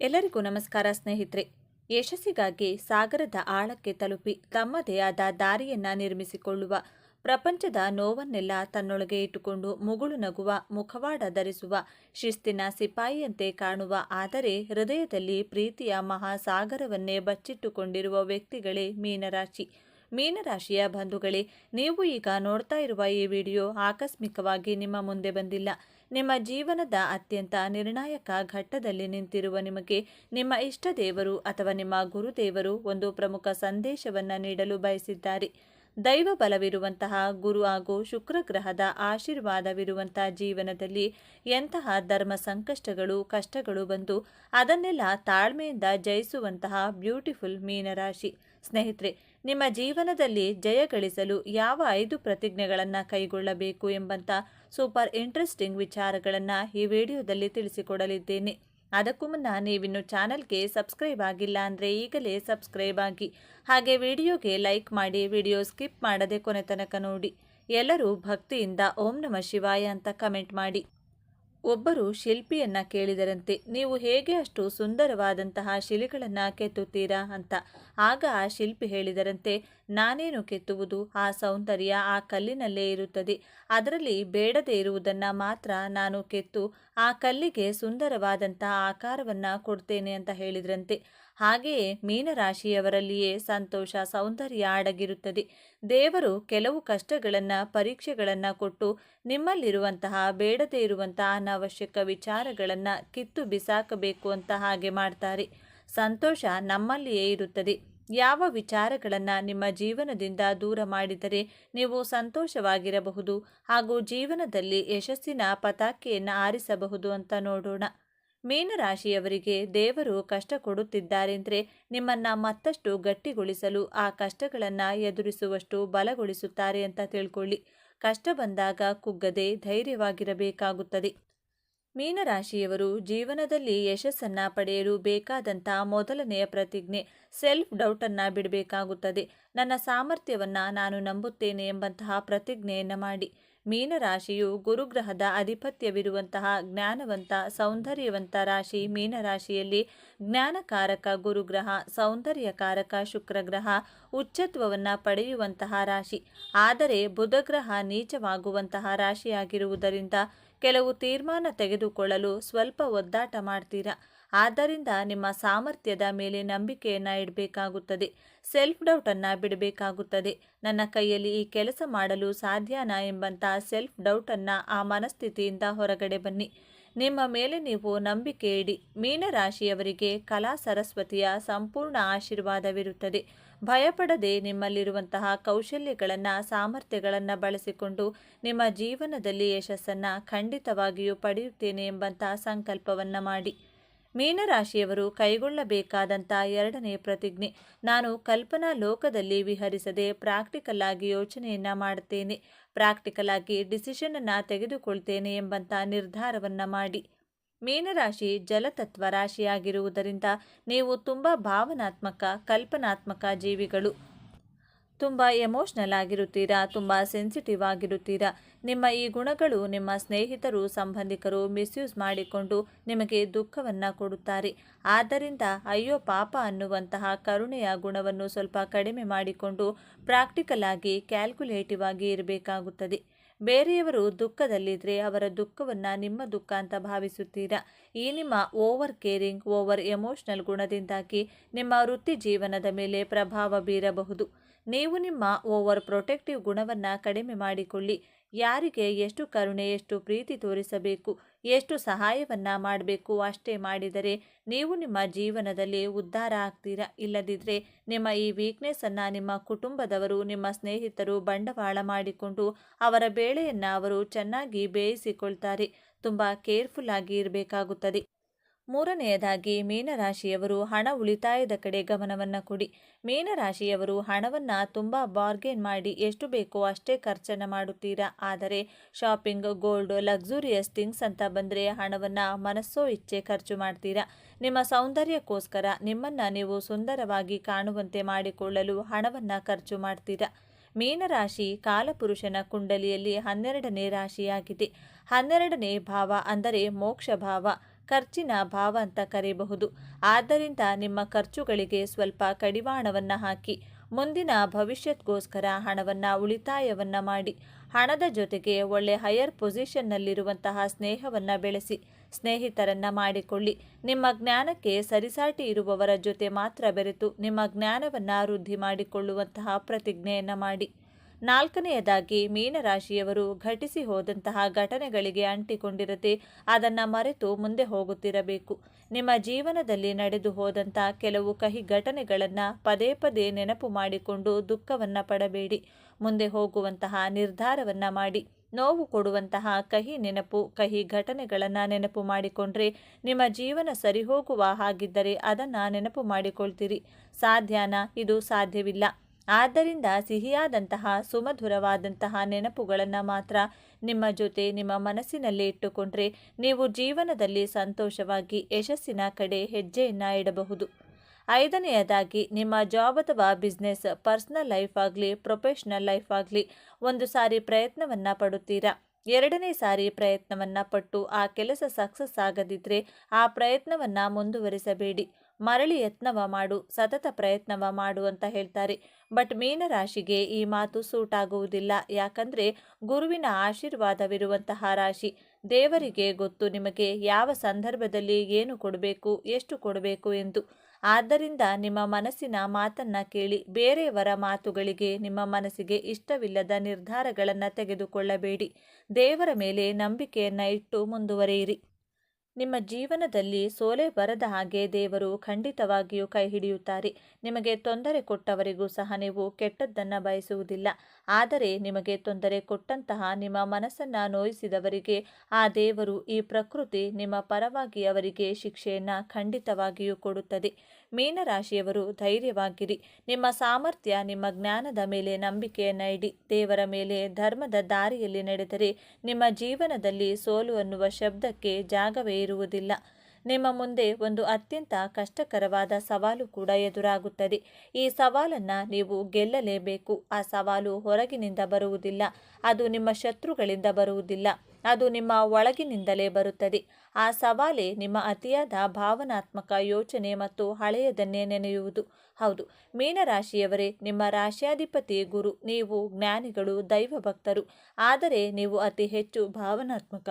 ಎಲ್ಲರಿಗೂ ನಮಸ್ಕಾರ ಸ್ನೇಹಿತರೆ. ಯಶಸ್ಸಿಗಾಗಿ ಸಾಗರದ ಆಳಕ್ಕೆ ತಲುಪಿ ತಮ್ಮದೇ ಆದ ದಾರಿಯನ್ನ ನಿರ್ಮಿಸಿಕೊಳ್ಳುವ, ಪ್ರಪಂಚದ ನೋವನ್ನೆಲ್ಲ ತನ್ನೊಳಗೆ ಇಟ್ಟುಕೊಂಡು ಮುಗುಳು ನಗುವ, ಮುಖವಾಡ ಧರಿಸುವ, ಶಿಸ್ತಿನ ಸಿಪಾಯಿಯಂತೆ ಕಾಣುವ, ಆದರೆ ಹೃದಯದಲ್ಲಿ ಪ್ರೀತಿಯ ಮಹಾಸಾಗರವನ್ನೇ ಬಚ್ಚಿಟ್ಟುಕೊಂಡಿರುವ ವ್ಯಕ್ತಿಗಳೇ ಮೀನರಾಶಿ. ಮೀನರಾಶಿಯ ಬಂಧುಗಳೇ, ನೀವು ಈಗ ನೋಡ್ತಾ ಇರುವ ಈ ವಿಡಿಯೋ ಆಕಸ್ಮಿಕವಾಗಿ ನಿಮ್ಮ ಮುಂದೆ ಬಂದಿಲ್ಲ. ನಿಮ್ಮ ಜೀವನದ ಅತ್ಯಂತ ನಿರ್ಣಾಯಕ ಘಟ್ಟದಲ್ಲಿ ನಿಂತಿರುವ ನಿಮಗೆ ನಿಮ್ಮ ಇಷ್ಟ ದೇವರು ಅಥವಾ ನಿಮ್ಮ ಗುರುದೇವರು ಒಂದು ಪ್ರಮುಖ ಸಂದೇಶವನ್ನು ನೀಡಲು ಬಯಸಿದ್ದಾರೆ. ದೈವ ಬಲವಿರುವಂತಹ ಗುರು ಹಾಗೂ ಶುಕ್ರ ಗ್ರಹದ ಆಶೀರ್ವಾದವಿರುವಂತಹ ಜೀವನದಲ್ಲಿ ಎಂತಹ ಧರ್ಮ ಸಂಕಷ್ಟಗಳು, ಕಷ್ಟಗಳು ಬಂದು ಅದನ್ನೆಲ್ಲ ತಾಳ್ಮೆಯಿಂದ ಜಯಿಸುವಂತಹ ಬ್ಯೂಟಿಫುಲ್ ಮೀನರಾಶಿ. ಸ್ನೇಹಿತರೆ ನಿಮ್ಮ ಜೀವನದಲ್ಲಿ ಜಯ ಗಳಿಸಲು ಯಾವ ಐದು ಪ್ರತಿಜ್ಞೆಗಳನ್ನು ಕೈಗೊಳ್ಳಬೇಕು ಎಂಬಂಥ ಸೂಪರ್ ಇಂಟ್ರೆಸ್ಟಿಂಗ್ ವಿಚಾರಗಳನ್ನು ಈ ವಿಡಿಯೋದಲ್ಲಿ ತಿಳಿಸಿಕೊಡಲಿದ್ದೇನೆ. ಅದಕ್ಕೂ ಮುನ್ನ ನೀವಿನ್ನು ಚಾನಲ್ಗೆ ಸಬ್ಸ್ಕ್ರೈಬ್ ಆಗಿಲ್ಲ ಅಂದರೆ ಈಗಲೇ ಸಬ್ಸ್ಕ್ರೈಬ್ ಆಗಿ, ಹಾಗೆ ವಿಡಿಯೋಗೆ ಲೈಕ್ ಮಾಡಿ ವಿಡಿಯೋ ಸ್ಕಿಪ್ ಮಾಡದೆ ಕೊನೆ ತನಕ ನೋಡಿ. ಎಲ್ಲರೂ ಭಕ್ತಿಯಿಂದ ಓಂ ನಮ ಶಿವಾಯ ಅಂತ ಕಮೆಂಟ್ ಮಾಡಿ. ಒಬ್ಬರು ಶಿಲ್ಪಿಯನ್ನ ಕೇಳಿದರಂತೆ, ನೀವು ಹೇಗೆ ಅಷ್ಟು ಸುಂದರವಾದಂತಹ ಶಿಲೆಗಳನ್ನು ಕೆತ್ತುತ್ತೀರಾ? ಅಂತ. ಆಗ ಆ ಶಿಲ್ಪಿ ಹೇಳಿದರಂತೆ, ನಾನೇನು ಕೆತ್ತುವುದು? ಆ ಸೌಂದರ್ಯ ಆ ಕಲ್ಲಿನಲ್ಲೇ ಇರುತ್ತದೆ. ಅದರಲ್ಲಿ ಬೇಡದೇ ಇರುವುದನ್ನು ಮಾತ್ರ ನಾನು ಕೆತ್ತು, ಆ ಕಲ್ಲಿಗೆ ಸುಂದರವಾದಂತಹ ಆಕಾರವನ್ನು ಕೊಡ್ತೇನೆ ಅಂತ ಹೇಳಿದ್ರಂತೆ. ಹಾಗೆಯೇ ಮೀನರಾಶಿಯವರಲ್ಲಿಯೇ ಸಂತೋಷ, ಸೌಂದರ್ಯ ಅಡಗಿರುತ್ತದೆ. ದೇವರು ಕೆಲವು ಕಷ್ಟಗಳನ್ನು, ಪರೀಕ್ಷೆಗಳನ್ನು ಕೊಟ್ಟು ನಿಮ್ಮಲ್ಲಿರುವಂತಹ, ಬೇಡದೇ ಇರುವಂತಹ ಅನಾವಶ್ಯಕ ವಿಚಾರಗಳನ್ನು ಕಿತ್ತು ಬಿಸಾಕಬೇಕು ಅಂತ ಹಾಗೆ ಮಾಡ್ತಾರೆ. ಸಂತೋಷ ನಮ್ಮಲ್ಲಿಯೇ ಇರುತ್ತದೆ. ಯಾವ ವಿಚಾರಗಳನ್ನು ನಿಮ್ಮ ಜೀವನದಿಂದ ದೂರ ಮಾಡಿದರೆ ನೀವು ಸಂತೋಷವಾಗಿರಬಹುದು ಹಾಗೂ ಜೀವನದಲ್ಲಿ ಯಶಸ್ಸಿನ ಪತಾಕೆಯನ್ನು ಆರಿಸಬಹುದು ಅಂತ ನೋಡೋಣ. ಮೀನರಾಶಿಯವರಿಗೆ ದೇವರು ಕಷ್ಟ ಕೊಡುತ್ತಿದ್ದಾರೆಂದ್ರೆ ನಿಮ್ಮನ್ನ ಮತ್ತಷ್ಟು ಗಟ್ಟಿಗೊಳಿಸಲು ಆ ಕಷ್ಟಗಳನ್ನು ಎದುರಿಸುವಷ್ಟು ಬಲಗೊಳಿಸುತ್ತಾರೆ ಅಂತ ತಿಳ್ಕೊಳ್ಳಿ. ಕಷ್ಟ ಬಂದಾಗ ಕುಗ್ಗದೆ ಧೈರ್ಯವಾಗಿರಬೇಕಾಗುತ್ತದೆ. ಮೀನರಾಶಿಯವರು ಜೀವನದಲ್ಲಿ ಯಶಸ್ಸನ್ನ ಪಡೆಯಲು ಬೇಕಾದಂಥ ಮೊದಲನೆಯ ಪ್ರತಿಜ್ಞೆ ಸೆಲ್ಫ್ ಡೌಟನ್ನು ಬಿಡಬೇಕಾಗುತ್ತದೆ. ನನ್ನ ಸಾಮರ್ಥ್ಯವನ್ನು ನಾನು ನಂಬುತ್ತೇನೆ ಎಂಬಂತಹ ಪ್ರತಿಜ್ಞೆಯನ್ನು ಮಾಡಿ. ಮೀನರಾಶಿಯು ಗುರುಗ್ರಹದ ಅಧಿಪತ್ಯವಿರುವಂತಹ ಜ್ಞಾನವಂತ, ಸೌಂದರ್ಯವಂತ ರಾಶಿ ಮೀನರಾಶಿಯಲ್ಲಿ ಜ್ಞಾನಕಾರಕ ಗುರುಗ್ರಹ, ಸೌಂದರ್ಯಕಾರಕ ಶುಕ್ರಗ್ರಹ ಉಚ್ಚತ್ವವನ್ನು ಪಡೆಯುವಂತಹ ರಾಶಿ. ಆದರೆ ಬುಧಗ್ರಹ ನೀಚವಾಗುವಂತಹ ರಾಶಿಯಾಗಿರುವುದರಿಂದ ಕೆಲವು ತೀರ್ಮಾನ ತೆಗೆದುಕೊಳ್ಳಲು ಸ್ವಲ್ಪ ಒದ್ದಾಟ ಮಾಡ್ತೀರಾ? ಆದ್ದರಿಂದ ನಿಮ್ಮ ಸಾಮರ್ಥ್ಯದ ಮೇಲೆ ನಂಬಿಕೆಯನ್ನು ಇಡಬೇಕಾಗುತ್ತದೆ. ಸೆಲ್ಫ್ ಡೌಟನ್ನು ಬಿಡಬೇಕಾಗುತ್ತದೆ. ನನ್ನ ಕೈಯಲ್ಲಿ ಈ ಕೆಲಸ ಮಾಡಲು ಸಾಧ್ಯನಾ ಎಂಬಂಥ ಸೆಲ್ಫ್ ಡೌಟನ್ನು ಆ ಮನಸ್ಥಿತಿಯಿಂದ ಹೊರಗಡೆ ಬನ್ನಿ. ನಿಮ್ಮ ಮೇಲೆ ನೀವು ನಂಬಿಕೆ ಇಡಿ. ಮೀನರಾಶಿಯವರಿಗೆ ಕಲಾ ಸರಸ್ವತಿಯ ಸಂಪೂರ್ಣ ಆಶೀರ್ವಾದವಿರುತ್ತದೆ. ಭಯಪಡದೆ ನಿಮ್ಮಲ್ಲಿರುವಂತಹ ಕೌಶಲ್ಯಗಳನ್ನು, ಸಾಮರ್ಥ್ಯಗಳನ್ನು ಬಳಸಿಕೊಂಡು ನಿಮ್ಮ ಜೀವನದಲ್ಲಿ ಯಶಸ್ಸನ್ನು ಖಂಡಿತವಾಗಿಯೂ ಪಡೆಯುತ್ತೇನೆ ಎಂಬಂತಹ ಸಂಕಲ್ಪವನ್ನು ಮಾಡಿ. ಮೀನರಾಶಿಯವರು ಕೈಗೊಳ್ಳಬೇಕಾದಂಥ ಎರಡನೇ ಪ್ರತಿಜ್ಞೆ, ನಾನು ಕಲ್ಪನಾ ಲೋಕದಲ್ಲಿ ವಿಹರಿಸದೆ ಪ್ರಾಕ್ಟಿಕಲ್ ಆಗಿ ಯೋಚನೆಯನ್ನು ಮಾಡುತ್ತೇನೆ. ಪ್ರಾಕ್ಟಿಕಲ್ ಆಗಿ ಡಿಸಿಷನನ್ನು ತೆಗೆದುಕೊಳ್ತೇನೆ ಎಂಬಂಥ ನಿರ್ಧಾರವನ್ನು ಮಾಡಿ. ಮೀನರಾಶಿ ಜಲತತ್ವ ರಾಶಿಯಾಗಿರುವುದರಿಂದ ನೀವು ತುಂಬ ಭಾವನಾತ್ಮಕ, ಕಲ್ಪನಾತ್ಮಕ ಜೀವಿಗಳು. ತುಂಬ ಎಮೋಷ್ನಲ್ ಆಗಿರುತ್ತೀರಾ, ತುಂಬ ಸೆನ್ಸಿಟಿವ್ ಆಗಿರುತ್ತೀರಾ, ನಿಮ್ಮ ಈ ಗುಣಗಳು ನಿಮ್ಮ ಸ್ನೇಹಿತರು, ಸಂಬಂಧಿಕರು ಮಿಸ್ಯೂಸ್ ಮಾಡಿಕೊಂಡು ನಿಮಗೆ ದುಃಖವನ್ನು ಕೊಡುತ್ತಾರೆ. ಆದ್ದರಿಂದ ಅಯ್ಯೋ ಪಾಪ ಅನ್ನುವಂತಹ ಕರುಣೆಯ ಗುಣವನ್ನು ಸ್ವಲ್ಪ ಕಡಿಮೆ ಮಾಡಿಕೊಂಡು ಪ್ರಾಕ್ಟಿಕಲ್ ಆಗಿ ಕ್ಯಾಲ್ಕುಲೇಟಿವ್ ಆಗಿ ಇರಬೇಕಾಗುತ್ತದೆ. ಬೇರೆಯವರು ದುಃಖದಲ್ಲಿದ್ದರೆ ಅವರ ದುಃಖವನ್ನು ನಿಮ್ಮ ದುಃಖ ಅಂತ ಭಾವಿಸುತ್ತೀರಾ? ಈ ನಿಮ್ಮ ಓವರ್ ಕೇರಿಂಗ್, ಓವರ್ ಎಮೋಷ್ನಲ್ ಗುಣದಿಂದಾಗಿ ನಿಮ್ಮ ವೃತ್ತಿ ಜೀವನದ ಮೇಲೆ ಪ್ರಭಾವ ಬೀರಬಹುದು. ನೀವು ನಿಮ್ಮ ಓವರ್ ಪ್ರೊಟೆಕ್ಟಿವ್ ಗುಣವನ್ನು ಕಡಿಮೆ ಮಾಡಿಕೊಳ್ಳಿ. ಯಾರಿಗೆ ಎಷ್ಟು ಕರುಣೆ, ಎಷ್ಟು ಪ್ರೀತಿ ತೋರಿಸಬೇಕು, ಎಷ್ಟು ಸಹಾಯವನ್ನು ಮಾಡಬೇಕು ಅಷ್ಟೇ ಮಾಡಿದರೆ ನೀವು ನಿಮ್ಮ ಜೀವನದಲ್ಲಿ ಉದ್ಧಾರ ಆಗ್ತೀರಾ? ಇಲ್ಲದಿದ್ದರೆ ನಿಮ್ಮ ಈ ವೀಕ್ನೆಸ್ಸನ್ನು ನಿಮ್ಮ ಕುಟುಂಬದವರು, ನಿಮ್ಮ ಸ್ನೇಹಿತರು ಬಂಡವಾಳ ಮಾಡಿಕೊಂಡು ಅವರ ಬೇಳೆಯನ್ನು ಅವರು ಚೆನ್ನಾಗಿ ಬೇಯಿಸಿಕೊಳ್ತಾರೆ. ತುಂಬ ಕೇರ್ಫುಲ್ ಆಗಿ ಇರಬೇಕಾಗುತ್ತದೆ. ಮೂರನೆಯದಾಗಿ, ಮೀನರಾಶಿಯವರು ಹಣ ಉಳಿತಾಯದ ಕಡೆ ಗಮನವನ್ನು ಕೊಡಿ. ಮೀನರಾಶಿಯವರು ಹಣವನ್ನು ತುಂಬ ಬಾರ್ಗೇನ್ ಮಾಡಿ ಎಷ್ಟು ಬೇಕೋ ಅಷ್ಟೇ ಖರ್ಚನ್ನು ಮಾಡುತ್ತೀರಾ? ಆದರೆ ಶಾಪಿಂಗ್ ಗೋಲ್ಡ್ ಲಕ್ಸುರಿಯಸ್ ಥಿಂಗ್ಸ್ ಅಂತ ಬಂದರೆ ಹಣವನ್ನು ಮನಸ್ಸೋ ಇಚ್ಛೆ ಖರ್ಚು ಮಾಡ್ತೀರಾ? ನಿಮ್ಮ ಸೌಂದರ್ಯಕ್ಕೋಸ್ಕರ ನಿಮ್ಮನ್ನು ನೀವು ಸುಂದರವಾಗಿ ಕಾಣುವಂತೆ ಮಾಡಿಕೊಳ್ಳಲು ಹಣವನ್ನು ಖರ್ಚು ಮಾಡ್ತೀರಾ? ಮೀನರಾಶಿ ಕಾಲಪುರುಷನ ಕುಂಡಲಿಯಲ್ಲಿ ಹನ್ನೆರಡನೇ ರಾಶಿಯಾಗಿದೆ. ಹನ್ನೆರಡನೇ ಭಾವ ಅಂದರೆ ಮೋಕ್ಷ ಭಾವ. ಖರ್ಚಿನ ಭಾವ ಅಂತ ಕರೆಯಬಹುದು. ಆದ್ದರಿಂದ ನಿಮ್ಮ ಖರ್ಚುಗಳಿಗೆ ಸ್ವಲ್ಪ ಕಡಿವಾಣವನ್ನು ಹಾಕಿ, ಮುಂದಿನ ಭವಿಷ್ಯಕ್ಕೋಸ್ಕರ ಹಣವನ್ನು, ಉಳಿತಾಯವನ್ನ ಮಾಡಿ, ಹಣದ ಜೊತೆಗೆ ಒಳ್ಳೆ ಹೈಯರ್ ಪೊಸಿಷನ್ನಲ್ಲಿರುವಂತಹ ಸ್ನೇಹವನ್ನು ಬೆಳೆಸಿ, ಸ್ನೇಹಿತರನ್ನ ಮಾಡಿಕೊಳ್ಳಿ. ನಿಮ್ಮ ಜ್ಞಾನಕ್ಕೆ ಸರಿಸಾಟಿ ಇರುವವರ ಜೊತೆ ಮಾತ್ರ ಬೆರೆತು ನಿಮ್ಮ ಜ್ಞಾನವನ್ನು ವೃದ್ಧಿ ಮಾಡಿಕೊಳ್ಳುವಂತಹ ಪ್ರತಿಜ್ಞೆಯನ್ನು ಮಾಡಿ. ನಾಲ್ಕನೆಯದಾಗಿ ಮೀನರಾಶಿಯವರು ಘಟಿಸಿ ಹೋದಂತಹ ಘಟನೆಗಳಿಗೆ ಅಂಟಿಕೊಂಡಿರದೆ ಅದನ್ನು ಮರೆತು ಮುಂದೆ ಹೋಗುತ್ತಿರಬೇಕು. ನಿಮ್ಮ ಜೀವನದಲ್ಲಿ ನಡೆದು ಹೋದಂಥ ಕೆಲವು ಕಹಿ ಘಟನೆಗಳನ್ನು ಪದೇ ಪದೇ ನೆನಪು ಮಾಡಿಕೊಂಡು ದುಃಖವನ್ನು ಪಡಬೇಡಿ. ಮುಂದೆ ಹೋಗುವಂತಹ ನಿರ್ಧಾರವನ್ನು ಮಾಡಿ. ನೋವು ಕೊಡುವಂತಹ ಕಹಿ ನೆನಪು, ಕಹಿ ಘಟನೆಗಳನ್ನು ನೆನಪು ಮಾಡಿಕೊಂಡ್ರೆ ನಿಮ್ಮ ಜೀವನ ಸರಿಹೋಗುವ ಹಾಗಿದ್ದರೆ ಅದನ್ನು ನೆನಪು ಮಾಡಿಕೊಳ್ತೀರಿ. ಸಾಧ್ಯನಾ? ಇದು ಸಾಧ್ಯವಿಲ್ಲ. ಆದ್ದರಿಂದ ಸಿಹಿಯಾದಂತಹ, ಸುಮಧುರವಾದಂತಹ ನೆನಪುಗಳನ್ನು ಮಾತ್ರ ನಿಮ್ಮ ಜೊತೆ ನಿಮ್ಮ ಮನಸ್ಸಿನಲ್ಲಿ ಇಟ್ಟುಕೊಂಡ್ರೆ ನೀವು ಜೀವನದಲ್ಲಿ ಸಂತೋಷವಾಗಿ ಯಶಸ್ಸಿನ ಕಡೆ ಹೆಜ್ಜೆಯನ್ನು ಇಡಬಹುದು. ಐದನೆಯದಾಗಿ, ನಿಮ್ಮ ಜಾಬ್ ಅಥವಾ ಬಿಸ್ನೆಸ್, ಪರ್ಸ್ನಲ್ ಲೈಫ್ ಆಗಲಿ, ಪ್ರೊಫೆಷ್ನಲ್ ಲೈಫ್ ಆಗಲಿ ಒಂದು ಸಾರಿ ಪ್ರಯತ್ನವನ್ನು ಪಡುತ್ತೀರಾ? ಎರಡನೇ ಸಾರಿ ಪ್ರಯತ್ನವನ್ನು ಪಟ್ಟು ಆ ಕೆಲಸ ಸಕ್ಸಸ್ ಆಗದಿದ್ದರೆ ಆ ಪ್ರಯತ್ನವನ್ನು ಮುಂದುವರಿಸಬೇಡಿ. ಮರಳಿ ಯತ್ನವ ಮಾಡು, ಸತತ ಪ್ರಯತ್ನವ ಮಾಡು ಅಂತ ಹೇಳ್ತಾರೆ. ಬಟ್ ಮೀನರಾಶಿಗೆ ಈ ಮಾತು ಸೂಟ್ ಆಗುವುದಿಲ್ಲ. ಯಾಕಂದರೆ ಗುರುವಿನ ಆಶೀರ್ವಾದವಿರುವಂತಹ ರಾಶಿ. ದೇವರಿಗೆ ಗೊತ್ತು ನಿಮಗೆ ಯಾವ ಸಂದರ್ಭದಲ್ಲಿ ಏನು ಕೊಡಬೇಕು, ಎಷ್ಟು ಕೊಡಬೇಕು ಎಂದು. ಆದ್ದರಿಂದ ನಿಮ್ಮ ಮನಸ್ಸಿನ ಮಾತನ್ನ ಕೇಳಿ, ಬೇರೆಯವರ ಮಾತುಗಳಿಗೆ ನಿಮ್ಮ ಮನಸ್ಸಿಗೆ ಇಷ್ಟವಿಲ್ಲದ ನಿರ್ಧಾರಗಳನ್ನು ತೆಗೆದುಕೊಳ್ಳಬೇಡಿ. ದೇವರ ಮೇಲೆ ನಂಬಿಕೆಯನ್ನು ಇಟ್ಟು ಮುಂದುವರಿಯಿರಿ. ನಿಮ್ಮ ಜೀವನದಲ್ಲಿ ಸೋಲೆ ಬರದ ಹಾಗೆ ದೇವರು ಖಂಡಿತವಾಗಿಯೂ ಕೈ ಹಿಡಿಯುತ್ತಾರೆ. ನಿಮಗೆ ತೊಂದರೆ ಕೊಟ್ಟವರಿಗೂ ಸಹ ನೀವು ಕೆಟ್ಟದ್ದನ್ನು ಬಯಸುವುದಿಲ್ಲ. ಆದರೆ ನಿಮಗೆ ತೊಂದರೆ ಕೊಟ್ಟಂತಹ ನಿಮ್ಮ ಮನಸ್ಸನ್ನು ನೋಯಿಸಿದವರಿಗೆ, ಆ ದೇವರು ಈ ಪ್ರಕೃತಿ ನಿಮ್ಮ ಪರವಾಗಿ ಅವರಿಗೆ ಶಿಕ್ಷೆಯನ್ನು ಖಂಡಿತವಾಗಿಯೂ ಕೊಡುತ್ತದೆ. ಮೀನರಾಶಿಯವರು ಧೈರ್ಯವಾಗಿರಿ. ನಿಮ್ಮ ಸಾಮರ್ಥ್ಯ ನಿಮ್ಮ ಜ್ಞಾನದ ಮೇಲೆ ನಂಬಿಕೆಯನ್ನು ಇಡಿ. ದೇವರ ಮೇಲೆ ಧರ್ಮದ ದಾರಿಯಲ್ಲಿ ನಡೆದರೆ ನಿಮ್ಮ ಜೀವನದಲ್ಲಿ ಸೋಲು ಅನ್ನುವ ಶಬ್ದಕ್ಕೆ ಜಾಗವೇ ಇರುವುದಿಲ್ಲ. ನಿಮ್ಮ ಮುಂದೆ ಒಂದು ಅತ್ಯಂತ ಕಷ್ಟಕರವಾದ ಸವಾಲು ಕೂಡ ಎದುರಾಗುತ್ತದೆ. ಈ ಸವಾಲನ್ನು ನೀವು ಗೆಲ್ಲಲೇಬೇಕು. ಆ ಸವಾಲು ಹೊರಗಿನಿಂದ ಬರುವುದಿಲ್ಲ. ಅದು ನಿಮ್ಮ ಶತ್ರುಗಳಿಂದ ಬರುವುದಿಲ್ಲ. ಅದು ನಿಮ್ಮ ಒಳಗಿನಿಂದಲೇ ಬರುತ್ತದೆ. ಆ ಸವಾಲೇ ನಿಮ್ಮ ಅತಿಯಾದ ಭಾವನಾತ್ಮಕ ಯೋಚನೆ ಮತ್ತು ಹಳೆಯದನ್ನೇ ನೆನೆಯುವುದು. ಹೌದು, ಮೀನರಾಶಿಯವರೇ, ನಿಮ್ಮ ರಾಶ್ಯಾಧಿಪತಿ ಗುರು, ನೀವು ಜ್ಞಾನಿಗಳು ದೈವ ಭಕ್ತರು ಆದರೆ ನೀವು ಅತಿ ಹೆಚ್ಚು ಭಾವನಾತ್ಮಕ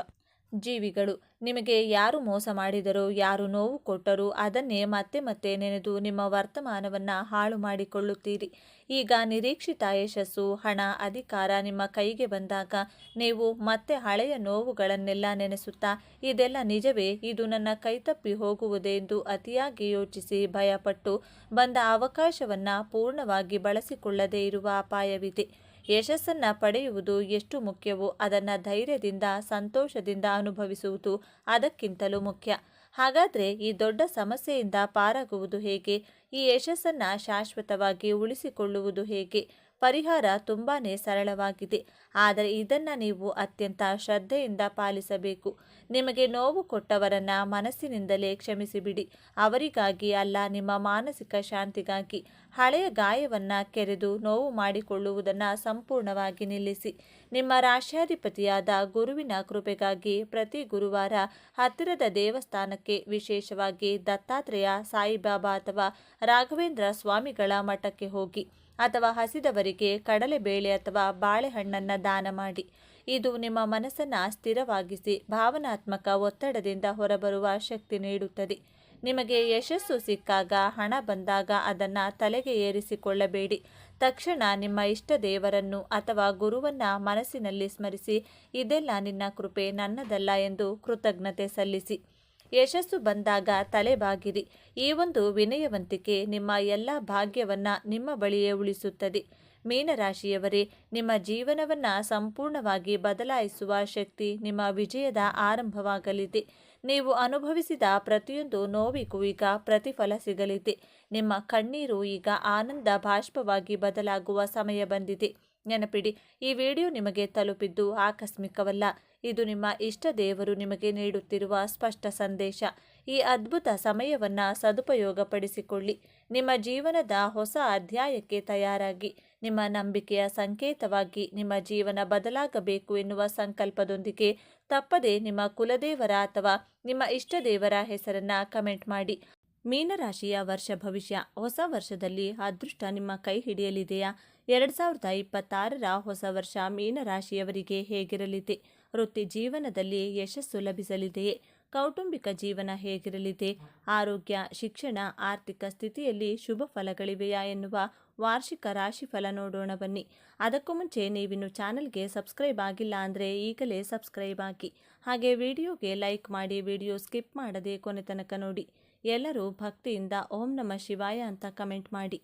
ಜೀವಿಗಳು. ನಿಮಗೆ ಯಾರು ಮೋಸ ಮಾಡಿದರು, ಯಾರು ನೋವು ಕೊಟ್ಟರೂ ಅದನ್ನೇ ಮತ್ತೆ ಮತ್ತೆ ನೆನೆದು ನಿಮ್ಮ ವರ್ತಮಾನವನ್ನು ಹಾಳು ಮಾಡಿಕೊಳ್ಳುತ್ತೀರಿ. ಈಗ ನಿರೀಕ್ಷಿತ ಯಶಸ್ಸು, ಹಣ, ಅಧಿಕಾರ ನಿಮ್ಮ ಕೈಗೆ ಬಂದಾಗ ನೀವು ಮತ್ತೆ ಹಳೆಯ ನೋವುಗಳನ್ನೆಲ್ಲ ನೆನೆಸುತ್ತಾ, ಇದೆಲ್ಲ ನಿಜವೇ? ಇದು ನನ್ನ ಕೈತಪ್ಪಿ ಹೋಗುವುದೆಂದು ಅತಿಯಾಗಿ ಯೋಚಿಸಿ ಭಯಪಟ್ಟು ಬಂದ ಅವಕಾಶವನ್ನು ಪೂರ್ಣವಾಗಿ ಬಳಸಿಕೊಳ್ಳದೇ ಇರುವ ಅಪಾಯವಿದೆ. ಯಶಸ್ಸನ್ನು ಪಡೆಯುವುದು ಎಷ್ಟು ಮುಖ್ಯವೋ ಅದನ್ನು ಧೈರ್ಯದಿಂದ, ಸಂತೋಷದಿಂದ ಅನುಭವಿಸುವುದು ಅದಕ್ಕಿಂತಲೂ ಮುಖ್ಯ. ಹಾಗಾದರೆ ಈ ದೊಡ್ಡ ಸಮಸ್ಯೆಯಿಂದ ಪಾರಾಗುವುದು ಹೇಗೆ? ಈ ಯಶಸ್ಸನ್ನು ಶಾಶ್ವತವಾಗಿ ಉಳಿಸಿಕೊಳ್ಳುವುದು ಹೇಗೆ? ಪರಿಹಾರ ತುಂಬಾ ಸರಳವಾಗಿದೆ. ಆದರೆ ಇದನ್ನು ನೀವು ಅತ್ಯಂತ ಶ್ರದ್ಧೆಯಿಂದ ಪಾಲಿಸಬೇಕು. ನಿಮಗೆ ನೋವು ಕೊಟ್ಟವರನ್ನು ಮನಸ್ಸಿನಿಂದಲೇ ಕ್ಷಮಿಸಿಬಿಡಿ. ಅವರಿಗಾಗಿ ಅಲ್ಲ, ನಿಮ್ಮ ಮಾನಸಿಕ ಶಾಂತಿಗಾಗಿ. ಹಳೆಯ ಗಾಯವನ್ನು ಕೆರೆದು ನೋವು ಮಾಡಿಕೊಳ್ಳುವುದನ್ನು ಸಂಪೂರ್ಣವಾಗಿ ನಿಲ್ಲಿಸಿ. ನಿಮ್ಮ ರಾಶ್ಯಾಧಿಪತಿಯಾದ ಗುರುವಿನ ಕೃಪೆಗಾಗಿ ಪ್ರತಿ ಗುರುವಾರ ಹತ್ತಿರದ ದೇವಸ್ಥಾನಕ್ಕೆ ವಿಶೇಷವಾಗಿ ದತ್ತಾತ್ರೇಯ ಸಾಯಿಬಾಬಾ ಅಥವಾ ರಾಘವೇಂದ್ರ ಸ್ವಾಮಿಗಳ ಮಠಕ್ಕೆ ಹೋಗಿ. ಅಥವಾ ಹಸಿದವರಿಗೆ ಕಡಲೆಬೇಳೆ ಅಥವಾ ಬಾಳೆಹಣ್ಣನ್ನು ದಾನ ಮಾಡಿ. ಇದು ನಿಮ್ಮ ಮನಸ್ಸನ್ನು ಸ್ಥಿರವಾಗಿಸಿ, ಭಾವನಾತ್ಮಕ ಒತ್ತಡದಿಂದ ಹೊರಬರುವ ಶಕ್ತಿ ನೀಡುತ್ತದೆ. ನಿಮಗೆ ಯಶಸ್ಸು ಸಿಕ್ಕಾಗ, ಹಣ ಬಂದಾಗ ಅದನ್ನು ತಲೆಗೆ ಏರಿಸಿಕೊಳ್ಳಬೇಡಿ. ತಕ್ಷಣ ನಿಮ್ಮ ಇಷ್ಟ ದೇವರನ್ನು ಅಥವಾ ಗುರುವನ್ನ ಮನಸ್ಸಿನಲ್ಲಿ ಸ್ಮರಿಸಿ, ಇದೆಲ್ಲ ನಿನ್ನ ಕೃಪೆ ನನ್ನದಲ್ಲ ಎಂದು ಕೃತಜ್ಞತೆ ಸಲ್ಲಿಸಿ. ಯಶಸ್ಸು ಬಂದಾಗ ತಲೆಬಾಗಿರಿ ಈ ಒಂದು ವಿನಯವಂತಿಕೆ ನಿಮ್ಮ ಎಲ್ಲ ಭಾಗ್ಯವನ್ನ ನಿಮ್ಮ ಬಳಿಯೇ ಉಳಿಸುತ್ತದೆ. ಮೀನರಾಶಿಯವರೇ, ನಿಮ್ಮ ಜೀವನವನ್ನು ಸಂಪೂರ್ಣವಾಗಿ ಬದಲಾಯಿಸುವ ಶಕ್ತಿ ನಿಮ್ಮ ವಿಜಯದ ಆರಂಭವಾಗಲಿದೆ. ನೀವು ಅನುಭವಿಸಿದ ಪ್ರತಿಯೊಂದು ನೋವಿಗೂ ಈಗ ಪ್ರತಿಫಲ ಸಿಗಲಿದೆ. ನಿಮ್ಮ ಕಣ್ಣೀರು ಈಗ ಆನಂದ ಬಾಷ್ಪವಾಗಿ ಬದಲಾಗುವ ಸಮಯ ಬಂದಿದೆ. ನೆನಪಿಡಿ, ಈ ವಿಡಿಯೋ ನಿಮಗೆ ತಲುಪಿದ್ದು ಆಕಸ್ಮಿಕವಲ್ಲ. ಇದು ನಿಮ್ಮ ಇಷ್ಟ ದೇವರು ನಿಮಗೆ ನೀಡುತ್ತಿರುವ ಸ್ಪಷ್ಟ ಸಂದೇಶ. ಈ ಅದ್ಭುತ ಸಮಯವನ್ನು ಸದುಪಯೋಗಪಡಿಸಿಕೊಳ್ಳಿ. ನಿಮ್ಮ ಜೀವನದ ಹೊಸ ಅಧ್ಯಾಯಕ್ಕೆ ತಯಾರಾಗಿ. ನಿಮ್ಮ ನಂಬಿಕೆಯ ಸಂಕೇತವಾಗಿ ನಿಮ್ಮ ಜೀವನ ಬದಲಾಗಬೇಕು ಎನ್ನುವ ಸಂಕಲ್ಪದೊಂದಿಗೆ ತಪ್ಪದೆ ನಿಮ್ಮ ಕುಲದೇವರ ಅಥವಾ ನಿಮ್ಮ ಇಷ್ಟದೇವರ ಹೆಸರನ್ನು ಕಮೆಂಟ್ ಮಾಡಿ. ಮೀನರಾಶಿಯ ವರ್ಷ ಭವಿಷ್ಯ. ಹೊಸ ವರ್ಷದಲ್ಲಿ ಅದೃಷ್ಟ ನಿಮ್ಮ ಕೈ ಹಿಡಿಯಲಿದೆಯಾ? ಎರಡು ಸಾವಿರದ ಇಪ್ಪತ್ತಾರರ ಹೊಸ ವರ್ಷ ಮೀನರಾಶಿಯವರಿಗೆ ಹೇಗಿರಲಿದೆ? ವೃತ್ತಿ ಜೀವನದಲ್ಲಿ ಯಶಸ್ಸು ಲಭಿಸಲಿದೆಯೇ? ಕೌಟುಂಬಿಕ ಜೀವನ ಹೇಗಿರಲಿದೆ? ಆರೋಗ್ಯ, ಶಿಕ್ಷಣ, ಆರ್ಥಿಕ ಸ್ಥಿತಿಯಲ್ಲಿ ಶುಭ ಫಲಗಳಿವೆಯಾ ಎನ್ನುವ ವಾರ್ಷಿಕ ರಾಶಿಫಲ ನೋಡೋಣ ಬನ್ನಿ. ಅದಕ್ಕೂ ಮುಂಚೆ ನೀವಿನ್ನು ಚಾನಲ್ಗೆ ಸಬ್ಸ್ಕ್ರೈಬ್ ಆಗಿಲ್ಲ ಅಂದರೆ ಈಗಲೇ ಸಬ್ಸ್ಕ್ರೈಬ್ ಆಗಿ. ಹಾಗೆ ವಿಡಿಯೋಗೆ ಲೈಕ್ ಮಾಡಿ ವಿಡಿಯೋ ಸ್ಕಿಪ್ ಮಾಡದೆ ಕೊನೆ ತನಕ ನೋಡಿ. ಎಲ್ಲರೂ ಭಕ್ತಿಯಿಂದ ಓಂ ನಮ ಶಿವಾಯ ಅಂತ ಕಮೆಂಟ್ ಮಾಡಿ.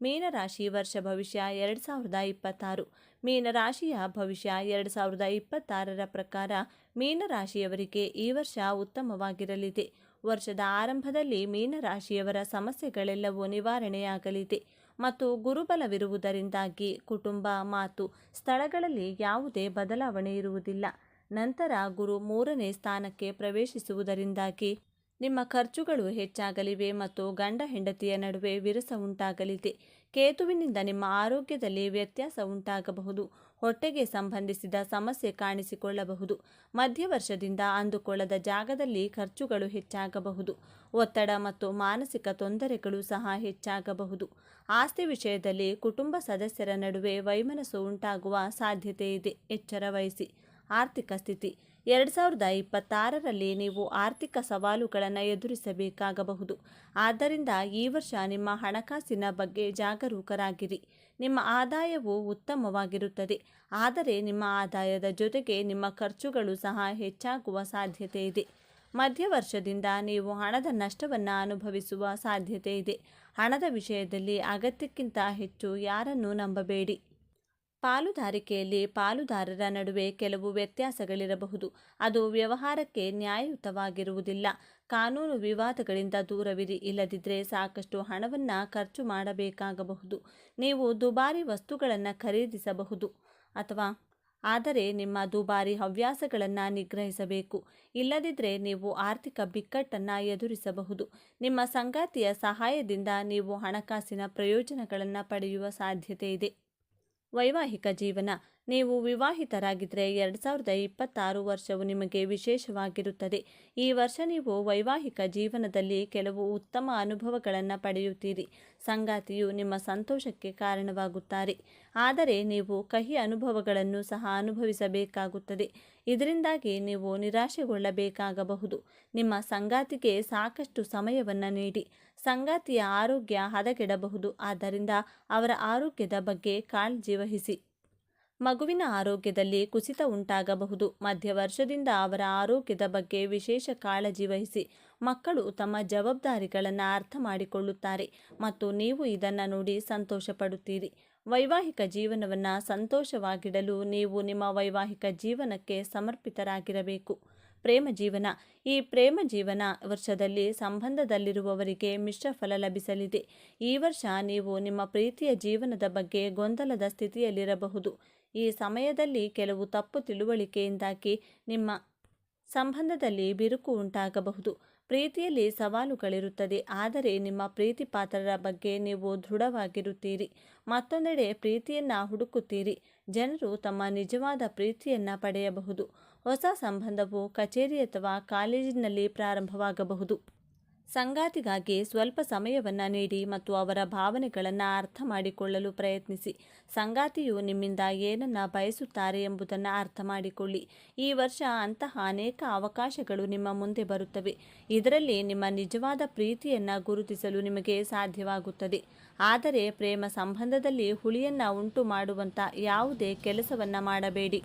ಮೀನರಾಶಿ ವರ್ಷ ಭವಿಷ್ಯ ಎರಡು ಸಾವಿರದ ಇಪ್ಪತ್ತಾರು. ಮೀನರಾಶಿಯ ಭವಿಷ್ಯ ಎರಡು ಸಾವಿರದ ಇಪ್ಪತ್ತಾರರ ಪ್ರಕಾರ ಮೀನರಾಶಿಯವರಿಗೆ ಈ ವರ್ಷ ಉತ್ತಮವಾಗಿರಲಿದೆ. ವರ್ಷದ ಆರಂಭದಲ್ಲಿ ಮೀನರಾಶಿಯವರ ಸಮಸ್ಯೆಗಳೆಲ್ಲವೂ ನಿವಾರಣೆಯಾಗಲಿದೆ ಮತ್ತು ಗುರುಬಲವಿರುವುದರಿಂದಾಗಿ ಕುಟುಂಬ, ಮಾತು, ಸ್ಥಳಗಳಲ್ಲಿ ಯಾವುದೇ ಬದಲಾವಣೆ ಇರುವುದಿಲ್ಲ. ನಂತರ ಗುರು ಮೂರನೇ ಸ್ಥಾನಕ್ಕೆ ಪ್ರವೇಶಿಸುವುದರಿಂದಾಗಿ ನಿಮ್ಮ ಖರ್ಚುಗಳು ಹೆಚ್ಚಾಗಲಿವೆ ಮತ್ತು ಗಂಡ ಹೆಂಡತಿಯ ನಡುವೆ ವಿರಸ ಉಂಟಾಗಲಿದೆ. ಕೇತುವಿನಿಂದ ನಿಮ್ಮ ಆರೋಗ್ಯದಲ್ಲಿ ವ್ಯತ್ಯಾಸ ಉಂಟಾಗಬಹುದು. ಹೊಟ್ಟೆಗೆ ಸಂಬಂಧಿಸಿದ ಸಮಸ್ಯೆ ಕಾಣಿಸಿಕೊಳ್ಳಬಹುದು. ಮಧ್ಯವರ್ಷದಿಂದ ಅಂದುಕೊಳ್ಳದ ಜಾಗದಲ್ಲಿ ಖರ್ಚುಗಳು ಹೆಚ್ಚಾಗಬಹುದು. ಒತ್ತಡ ಮತ್ತು ಮಾನಸಿಕ ತೊಂದರೆಗಳು ಸಹ ಹೆಚ್ಚಾಗಬಹುದು. ಆಸ್ತಿ ವಿಷಯದಲ್ಲಿ ಕುಟುಂಬ ಸದಸ್ಯರ ನಡುವೆ ವೈಮನಸ್ಸು ಉಂಟಾಗುವ ಸಾಧ್ಯತೆ ಇದೆ ಎಚ್ಚರ ವಹಿಸಿ. ಆರ್ಥಿಕ ಸ್ಥಿತಿ. ಎರಡು ಸಾವಿರದ ಇಪ್ಪತ್ತಾರರಲ್ಲಿ ನೀವು ಆರ್ಥಿಕ ಸವಾಲುಗಳನ್ನು ಎದುರಿಸಬೇಕಾಗಬಹುದು. ಆದ್ದರಿಂದ ಈ ವರ್ಷ ನಿಮ್ಮ ಹಣಕಾಸಿನ ಬಗ್ಗೆ ಜಾಗರೂಕರಾಗಿರಿ. ನಿಮ್ಮ ಆದಾಯವು ಉತ್ತಮವಾಗಿರುತ್ತದೆ. ಆದರೆ ನಿಮ್ಮ ಆದಾಯದ ಜೊತೆಗೆ ನಿಮ್ಮ ಖರ್ಚುಗಳು ಸಹ ಹೆಚ್ಚಾಗುವ ಸಾಧ್ಯತೆ ಇದೆ. ಮಧ್ಯವರ್ಷದಿಂದ ನೀವು ಹಣದ ನಷ್ಟವನ್ನು ಅನುಭವಿಸುವ ಸಾಧ್ಯತೆ ಇದೆ. ಹಣದ ವಿಷಯದಲ್ಲಿ ಅಗತ್ಯಕ್ಕಿಂತ ಹೆಚ್ಚು ಯಾರನ್ನೂ ನಂಬಬೇಡಿ. ಪಾಲುದಾರಿಕೆಯಲ್ಲಿ ಪಾಲುದಾರರ ನಡುವೆ ಕೆಲವು ವ್ಯತ್ಯಾಸಗಳಿರಬಹುದು. ಅದು ವ್ಯವಹಾರಕ್ಕೆ ನ್ಯಾಯಯುತವಾಗಿರುವುದಿಲ್ಲ. ಕಾನೂನು ವಿವಾದಗಳಿಂದ ದೂರವಿರಿ ಇಲ್ಲದಿದ್ದರೆ ಸಾಕಷ್ಟು ಹಣವನ್ನು ಖರ್ಚು ಮಾಡಬೇಕಾಗಬಹುದು. ನೀವು ದುಬಾರಿ ವಸ್ತುಗಳನ್ನು ಖರೀದಿಸಬಹುದು ಅಥವಾ ಆದರೆ ನಿಮ್ಮ ದುಬಾರಿ ಹವ್ಯಾಸಗಳನ್ನು ನಿಗ್ರಹಿಸಬೇಕು. ಇಲ್ಲದಿದ್ದರೆ ನೀವು ಆರ್ಥಿಕ ಬಿಕ್ಕಟ್ಟನ್ನು ಎದುರಿಸಬಹುದು. ನಿಮ್ಮ ಸಂಗಾತಿಯ ಸಹಾಯದಿಂದ ನೀವು ಹಣಕಾಸಿನ ಪ್ರಯೋಜನಗಳನ್ನು ಪಡೆಯುವ ಸಾಧ್ಯತೆ ಇದೆ. ವೈವಾಹಿಕ ಜೀವನ. ನೀವು ವಿವಾಹಿತರಾಗಿದ್ದರೆ ಎರಡು ಸಾವಿರದ ಇಪ್ಪತ್ತಾರು ವರ್ಷವು ನಿಮಗೆ ವಿಶೇಷವಾಗಿರುತ್ತದೆ. ಈ ವರ್ಷ ನೀವು ವೈವಾಹಿಕ ಜೀವನದಲ್ಲಿ ಕೆಲವು ಉತ್ತಮ ಅನುಭವಗಳನ್ನು ಪಡೆಯುತ್ತೀರಿ. ಸಂಗಾತಿಯು ನಿಮ್ಮ ಸಂತೋಷಕ್ಕೆ ಕಾರಣವಾಗುತ್ತಾರೆ. ಆದರೆ ನೀವು ಕಹಿ ಅನುಭವಗಳನ್ನು ಸಹ ಅನುಭವಿಸಬೇಕಾಗುತ್ತದೆ. ಇದರಿಂದಾಗಿ ನೀವು ನಿರಾಶೆಗೊಳ್ಳಬೇಕಾಗಬಹುದು. ನಿಮ್ಮ ಸಂಗಾತಿಗೆ ಸಾಕಷ್ಟು ಸಮಯವನ್ನು ನೀಡಿ. ಸಂಗಾತಿಯ ಆರೋಗ್ಯ ಹದಗೆಡಬಹುದು. ಆದ್ದರಿಂದ ಅವರ ಆರೋಗ್ಯದ ಬಗ್ಗೆ ಕಾಳಜಿ ವಹಿಸಿ. ಮಗುವಿನ ಆರೋಗ್ಯದಲ್ಲಿ ಕುಸಿತ ಉಂಟಾಗಬಹುದು. ಮಧ್ಯವರ್ಷದಿಂದ ಅವರ ಆರೋಗ್ಯದ ಬಗ್ಗೆ ವಿಶೇಷ ಕಾಳಜಿ ವಹಿಸಿ ಮಕ್ಕಳು ತಮ್ಮ ಜವಾಬ್ದಾರಿಗಳನ್ನು ಅರ್ಥ ಮಾಡಿಕೊಳ್ಳುತ್ತಾರೆ ಮತ್ತು ನೀವು ಇದನ್ನು ನೋಡಿ ಸಂತೋಷಪಡುತ್ತೀರಿ. ವೈವಾಹಿಕ ಜೀವನವನ್ನು ಸಂತೋಷವಾಗಿಡಲು ನೀವು ನಿಮ್ಮ ವೈವಾಹಿಕ ಜೀವನಕ್ಕೆ ಸಮರ್ಪಿತರಾಗಿರಬೇಕು. ಪ್ರೇಮ ಜೀವನ. ಈ ಪ್ರೇಮ ಜೀವನ ವರ್ಷದಲ್ಲಿ ಸಂಬಂಧದಲ್ಲಿರುವವರಿಗೆ ಮಿಶ್ರ ಫಲ ಲಭಿಸಲಿದೆ. ಈ ವರ್ಷ ನೀವು ನಿಮ್ಮ ಪ್ರೀತಿಯ ಜೀವನದ ಬಗ್ಗೆ ಗೊಂದಲದ ಸ್ಥಿತಿಯಲ್ಲಿರಬಹುದು. ಈ ಸಮಯದಲ್ಲಿ ಕೆಲವು ತಪ್ಪು ತಿಳುವಳಿಕೆಯಿಂದಾಗಿ ನಿಮ್ಮ ಸಂಬಂಧದಲ್ಲಿ ಬಿರುಕು ಉಂಟಾಗಬಹುದು. ಪ್ರೀತಿಯಲ್ಲಿ ಸವಾಲುಗಳಿರುತ್ತದೆ ಆದರೆ ನಿಮ್ಮ ಪ್ರೀತಿ ಪಾತ್ರರ ಬಗ್ಗೆ ನೀವು ದೃಢವಾಗಿರುತ್ತೀರಿ. ಮತ್ತೊಂದೆಡೆ ಪ್ರೀತಿಯನ್ನು ಹುಡುಕುತ್ತೀರಿ. ಜನರು ತಮ್ಮ ನಿಜವಾದ ಪ್ರೀತಿಯನ್ನು ಪಡೆಯಬಹುದು. ಹೊಸ ಸಂಬಂಧವು ಕಚೇರಿ ಅಥವಾ ಕಾಲೇಜಿನಲ್ಲಿ ಪ್ರಾರಂಭವಾಗಬಹುದು. ಸಂಗಾತಿಗಾಗಿ ಸ್ವಲ್ಪ ಸಮಯವನ್ನು ನೀಡಿ ಮತ್ತು ಅವರ ಭಾವನೆಗಳನ್ನು ಅರ್ಥ ಮಾಡಿಕೊಳ್ಳಲು ಪ್ರಯತ್ನಿಸಿ. ಸಂಗಾತಿಯು ನಿಮ್ಮಿಂದ ಏನನ್ನ ಬಯಸುತ್ತಾರೆ ಎಂಬುದನ್ನು ಅರ್ಥ ಮಾಡಿಕೊಳ್ಳಿ. ಈ ವರ್ಷ ಅಂತಹ ಅನೇಕ ಅವಕಾಶಗಳು ನಿಮ್ಮ ಮುಂದೆ ಬರುತ್ತವೆ. ಇದರಲ್ಲಿ ನಿಮ್ಮ ನಿಜವಾದ ಪ್ರೀತಿಯನ್ನು ಗುರುತಿಸಲು ನಿಮಗೆ ಸಾಧ್ಯವಾಗುತ್ತದೆ. ಆದರೆ ಪ್ರೇಮ ಸಂಬಂಧದಲ್ಲಿ ಹುಳಿಯನ್ನು ಉಂಟು ಮಾಡುವಂಥ ಯಾವುದೇ ಕೆಲಸವನ್ನು ಮಾಡಬೇಡಿ.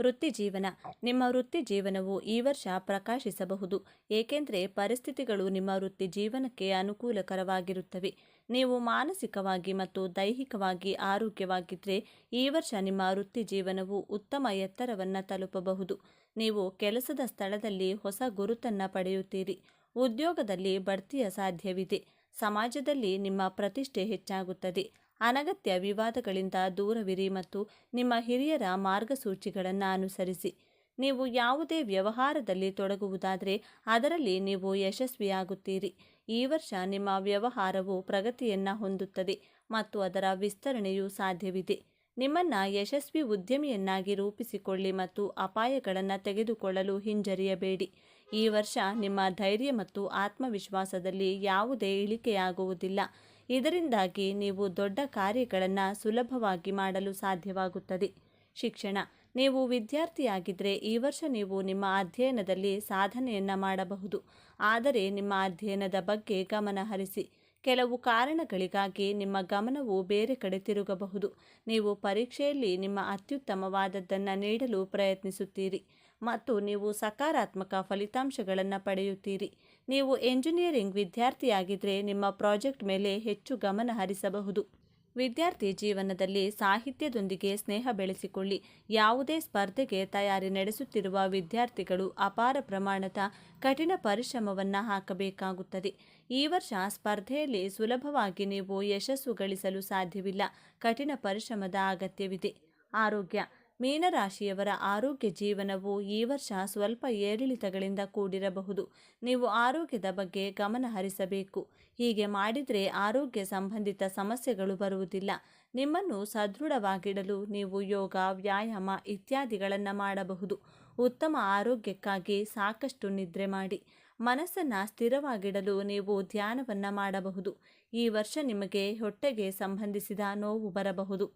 ವೃತ್ತಿ ಜೀವನ. ನಿಮ್ಮ ವೃತ್ತಿ ಜೀವನವು ಈ ವರ್ಷ ಪ್ರಕಾಶಿಸಬಹುದು. ಏಕೆಂದರೆ ಪರಿಸ್ಥಿತಿಗಳು ನಿಮ್ಮ ವೃತ್ತಿ ಜೀವನಕ್ಕೆ ಅನುಕೂಲಕರವಾಗಿರುತ್ತವೆ. ನೀವು ಮಾನಸಿಕವಾಗಿ ಮತ್ತು ದೈಹಿಕವಾಗಿ ಆರೋಗ್ಯವಾಗಿದ್ದರೆ ಈ ವರ್ಷ ನಿಮ್ಮ ವೃತ್ತಿ ಜೀವನವು ಉತ್ತಮ ಎತ್ತರವನ್ನು ತಲುಪಬಹುದು. ನೀವು ಕೆಲಸದ ಸ್ಥಳದಲ್ಲಿ ಹೊಸ ಗುರುತನ್ನು ಪಡೆಯುತ್ತೀರಿ. ಉದ್ಯೋಗದಲ್ಲಿ ಬಡ್ತಿಯ ಸಾಧ್ಯವಿದೆ. ಸಮಾಜದಲ್ಲಿ ನಿಮ್ಮ ಪ್ರತಿಷ್ಠೆ ಹೆಚ್ಚಾಗುತ್ತದೆ. ಅನಗತ್ಯ ವಿವಾದಗಳಿಂದ ದೂರವಿರಿ ಮತ್ತು ನಿಮ್ಮ ಹಿರಿಯರ ಮಾರ್ಗಸೂಚಿಗಳನ್ನು ಅನುಸರಿಸಿ. ನೀವು ಯಾವುದೇ ವ್ಯವಹಾರದಲ್ಲಿ ತೊಡಗುವುದಾದರೆ ಅದರಲ್ಲಿ ನೀವು ಯಶಸ್ವಿಯಾಗುತ್ತೀರಿ. ಈ ವರ್ಷ ನಿಮ್ಮ ವ್ಯವಹಾರವು ಪ್ರಗತಿಯನ್ನು ಹೊಂದುತ್ತದೆ ಮತ್ತು ಅದರ ವಿಸ್ತರಣೆಯೂ ಸಾಧ್ಯವಿದೆ. ನಿಮ್ಮನ್ನು ಯಶಸ್ವಿ ಉದ್ಯಮಿಯನ್ನಾಗಿ ರೂಪಿಸಿಕೊಳ್ಳಿ ಮತ್ತು ಅಪಾಯಗಳನ್ನು ತೆಗೆದುಕೊಳ್ಳಲು ಹಿಂಜರಿಯಬೇಡಿ. ಈ ವರ್ಷ ನಿಮ್ಮ ಧೈರ್ಯ ಮತ್ತು ಆತ್ಮವಿಶ್ವಾಸದಲ್ಲಿ ಯಾವುದೇ ಇಳಿಕೆಯಾಗುವುದಿಲ್ಲ. ಇದರಿಂದಾಗಿ ನೀವು ದೊಡ್ಡ ಕಾರ್ಯಗಳನ್ನು ಸುಲಭವಾಗಿ ಮಾಡಲು ಸಾಧ್ಯವಾಗುತ್ತದೆ. ಶಿಕ್ಷಣ. ನೀವು ವಿದ್ಯಾರ್ಥಿಯಾಗಿದ್ದರೆ ಈ ವರ್ಷ ನೀವು ನಿಮ್ಮ ಅಧ್ಯಯನದಲ್ಲಿ ಸಾಧನೆಯನ್ನು ಮಾಡಬಹುದು. ಆದರೆ ನಿಮ್ಮ ಅಧ್ಯಯನದ ಬಗ್ಗೆ ಗಮನ ಹರಿಸಿ. ಕೆಲವು ಕಾರಣಗಳಿಗಾಗಿ ನಿಮ್ಮ ಗಮನವು ಬೇರೆ ಕಡೆ ತಿರುಗಬಹುದು. ನೀವು ಪರೀಕ್ಷೆಯಲ್ಲಿ ನಿಮ್ಮ ಅತ್ಯುತ್ತಮವಾದದ್ದನ್ನು ನೀಡಲು ಪ್ರಯತ್ನಿಸುತ್ತೀರಿ. ಮತ್ತು ನೀವು ಸಕಾರಾತ್ಮಕ ಫಲಿತಾಂಶಗಳನ್ನು ಪಡೆಯುತ್ತೀರಿ. ನೀವು ಎಂಜಿನಿಯರಿಂಗ್ ವಿದ್ಯಾರ್ಥಿಯಾಗಿದ್ದರೆ ನಿಮ್ಮ ಪ್ರಾಜೆಕ್ಟ್ ಮೇಲೆ ಹೆಚ್ಚು ಗಮನ ಹರಿಸಬಹುದು. ವಿದ್ಯಾರ್ಥಿ ಜೀವನದಲ್ಲಿ ಸಾಹಿತ್ಯದೊಂದಿಗೆ ಸ್ನೇಹ ಬೆಳೆಸಿಕೊಳ್ಳಿ. ಯಾವುದೇ ಸ್ಪರ್ಧೆಗೆ ತಯಾರಿ ನಡೆಸುತ್ತಿರುವ ವಿದ್ಯಾರ್ಥಿಗಳು ಅಪಾರ ಪ್ರಮಾಣದ ಕಠಿಣ ಪರಿಶ್ರಮವನ್ನು ಹಾಕಬೇಕಾಗುತ್ತದೆ. ಈ ವರ್ಷ ಸ್ಪರ್ಧೆಯಲ್ಲಿ ಸುಲಭವಾಗಿ ನೀವು ಯಶಸ್ಸು ಗಳಿಸಲು ಸಾಧ್ಯವಿಲ್ಲ. ಕಠಿಣ ಪರಿಶ್ರಮದ ಅಗತ್ಯವಿದೆ. ಆರೋಗ್ಯ. ಮೀನರಾಶಿಯವರ ಆರೋಗ್ಯ ಜೀವನವು ಈ ವರ್ಷ ಸ್ವಲ್ಪ ಏರಿಳಿತಗಳಿಂದ ಕೂಡಿರಬಹುದು. ನೀವು ಆರೋಗ್ಯದ ಬಗ್ಗೆ ಗಮನ ಹರಿಸಬೇಕು. ಹೀಗೆ ಮಾಡಿದರೆ ಆರೋಗ್ಯ ಸಂಬಂಧಿತ ಸಮಸ್ಯೆಗಳು ಬರುವುದಿಲ್ಲ. ನಿಮ್ಮನ್ನು ಸದೃಢವಾಗಿಡಲು ನೀವು ಯೋಗ, ವ್ಯಾಯಾಮ ಇತ್ಯಾದಿಗಳನ್ನು ಮಾಡಬಹುದು. ಉತ್ತಮ ಆರೋಗ್ಯಕ್ಕಾಗಿ ಸಾಕಷ್ಟು ನಿದ್ರೆ ಮಾಡಿ. ಮನಸ್ಸನ್ನು ಸ್ಥಿರವಾಗಿಡಲು ನೀವು ಧ್ಯಾನವನ್ನು ಮಾಡಬಹುದು. ಈ ವರ್ಷ ನಿಮಗೆ ಹೊಟ್ಟೆಗೆ ಸಂಬಂಧಿಸಿದ ನೋವು ಬರಬಹುದು.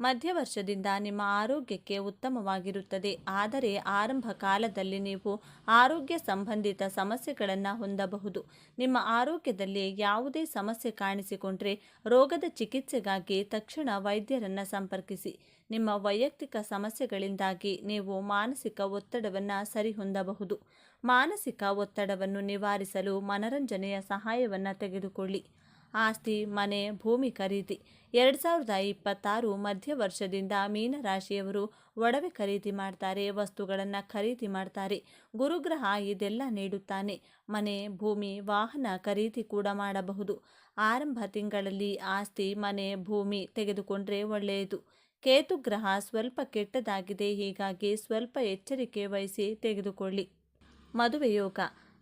ಮಧ್ಯವರ್ಷದಿಂದ ನಿಮ್ಮ ಆರೋಗ್ಯಕ್ಕೆ ಉತ್ತಮವಾಗಿರುತ್ತದೆ. ಆದರೆ ಆರಂಭ ಕಾಲದಲ್ಲಿ ನೀವು ಆರೋಗ್ಯ ಸಂಬಂಧಿತ ಸಮಸ್ಯೆಗಳನ್ನು ಹೊಂದಬಹುದು. ನಿಮ್ಮ ಆರೋಗ್ಯದಲ್ಲಿ ಯಾವುದೇ ಸಮಸ್ಯೆ ಕಾಣಿಸಿಕೊಂಡ್ರೆ ರೋಗದ ಚಿಕಿತ್ಸೆಗಾಗಿ ತಕ್ಷಣ ವೈದ್ಯರನ್ನು ಸಂಪರ್ಕಿಸಿ. ನಿಮ್ಮ ವೈಯಕ್ತಿಕ ಸಮಸ್ಯೆಗಳಿಂದಾಗಿ ನೀವು ಮಾನಸಿಕ ಒತ್ತಡವನ್ನು ಸರಿಹೊಂದಬಹುದು. ಮಾನಸಿಕ ಒತ್ತಡವನ್ನು ನಿವಾರಿಸಲು ಮನರಂಜನೆಯ ಸಹಾಯವನ್ನು ತೆಗೆದುಕೊಳ್ಳಿ. ಆಸ್ತಿ, ಮನೆ, ಭೂಮಿ ಖರೀದಿ. ಎರಡು ಸಾವಿರದ ಇಪ್ಪತ್ತಾರು ಮಧ್ಯ ವರ್ಷದಿಂದ ಮೀನರಾಶಿಯವರು ಒಡವೆ ಖರೀದಿ ಮಾಡ್ತಾರೆ, ವಸ್ತುಗಳನ್ನು ಖರೀದಿ ಮಾಡ್ತಾರೆ. ಗುರುಗ್ರಹ ಇದೆಲ್ಲ ನೀಡುತ್ತಾನೆ. ಮನೆ, ಭೂಮಿ, ವಾಹನ ಖರೀದಿ ಕೂಡ ಮಾಡಬಹುದು. ಆರಂಭ ತಿಂಗಳಲ್ಲಿ ಆಸ್ತಿ, ಮನೆ, ಭೂಮಿ ತೆಗೆದುಕೊಂಡ್ರೆ ಒಳ್ಳೆಯದು. ಕೇತುಗ್ರಹ ಸ್ವಲ್ಪ ಕೆಟ್ಟದಾಗಿದೆ, ಹೀಗಾಗಿ ಸ್ವಲ್ಪ ಎಚ್ಚರಿಕೆ ವಹಿಸಿ ತೆಗೆದುಕೊಳ್ಳಿ. ಮದುವೆ ಯೋಗ.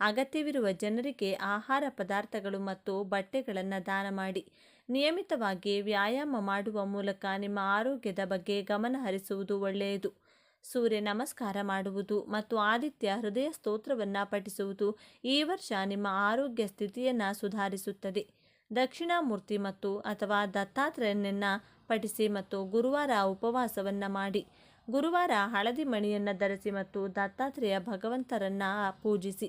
ಅಗತ್ಯವಿರುವ ಜನರಿಗೆ ಆಹಾರ ಪದಾರ್ಥಗಳು ಮತ್ತು ಬಟ್ಟೆಗಳನ್ನು ದಾನ ಮಾಡಿ. ನಿಯಮಿತವಾಗಿ ವ್ಯಾಯಾಮ ಮಾಡುವ ಮೂಲಕ ನಿಮ್ಮ ಆರೋಗ್ಯದ ಬಗ್ಗೆ ಗಮನ ಹರಿಸುವುದು ಒಳ್ಳೆಯದು. ಸೂರ್ಯ ನಮಸ್ಕಾರ ಮಾಡುವುದು ಮತ್ತು ಆದಿತ್ಯ ಹೃದಯ ಸ್ತೋತ್ರವನ್ನು ಪಠಿಸುವುದು ಈ ವರ್ಷ ನಿಮ್ಮ ಆರೋಗ್ಯ ಸ್ಥಿತಿಯನ್ನು ಸುಧಾರಿಸುತ್ತದೆ. ದಕ್ಷಿಣಾಮೂರ್ತಿ ಮತ್ತು ಅಥವಾ ದತ್ತಾತ್ರೇಯನನ್ನು ಪಠಿಸಿ ಮತ್ತು ಗುರುವಾರ ಉಪವಾಸವನ್ನು ಮಾಡಿ. ಗುರುವಾರ ಹಳದಿ ಮಣಿಯನ್ನು ಧರಿಸಿ ಮತ್ತು ದತ್ತಾತ್ರೇಯ ಭಗವಂತರನ್ನು ಪೂಜಿಸಿ.